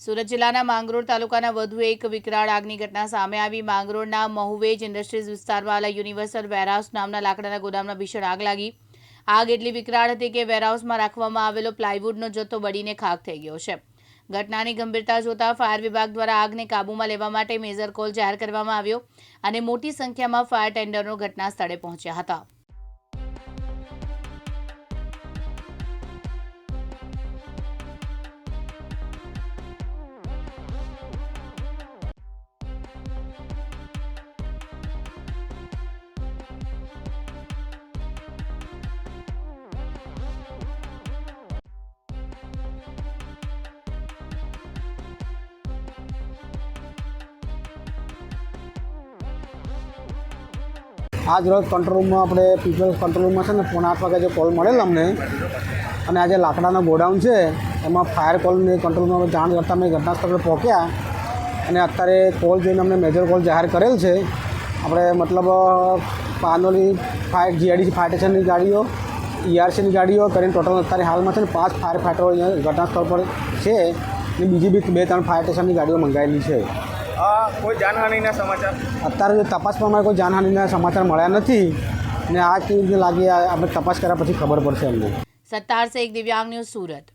સુરત જિલ્લાના માંગરોળ તાલુકાના વધુ એક વિકરાળ આગની ઘટના સામે આવી. માંગરોળના મહુવેજ ઇન્ડસ્ટ્રીઝ વિસ્તારમાં આવેલા યુનિવર્સલ વેરહાઉસ નામના લાકડાના ગોદામમાં ભીષણ આગ લાગી. આગ એટલી વિકરાળ હતી કે વેરહાઉસમાં રાખવામાં આવેલો પ્લાયવુડનો જથ્થો બળીને ખાક થઈ ગયો છે. ઘટનાની ગંભીરતા જોતા ફાયર વિભાગ દ્વારા આગને કાબૂમાં લેવા માટે મેજર કોલ જાહેર કરવામાં આવ્યો અને મોટી સંખ્યામાં ફાયર ટેન્ડરો ઘટના સ્થળે પહોંચ્યા હતા. આજ રોજ કંટ્રોલ રૂમમાં આપણે પીપલ્સ કંટ્રોલ રૂમમાં છે ને પોણા આઠ વાગે જે કોલ મળેલ અમને, અને આજે લાકડાનો ગોડાઉન છે, એમાં ફાયર કોલને કંટ્રોલ રૂમમાં જાણ કરતાં અમે ઘટનાસ્થળે પહોંચ્યા, અને અત્યારે કોલ જોઈને અમને મેજર કોલ જાહેર કરેલ છે. આપણે મતલબ પાનોલી ફાયર જીઆઈડી ફાયર સ્ટેશનની ગાડીઓ ઈઆરસીની ગાડીઓ કરીને ટોટલ અત્યારે હાલમાં છે ને પાંચ ફાયર ફાઈટરો અહીંયા ઘટના સ્થળ પર છે અને બીજી બી બે ત્રણ ફાયર સ્ટેશનની ગાડીઓ મંગાવેલી છે. કોઈ જાનહાનિના સમાચાર? અત્યારે જો તપાસમાં અમારે કોઈ જાનહાનિના સમાચાર મળ્યા નથી ને આ કેવી રીતે લાગી આપણે તપાસ કર્યા પછી ખબર પડશે અમને સત્તાર સે એક દિવ્યાંગ ન્યૂઝ સુરત.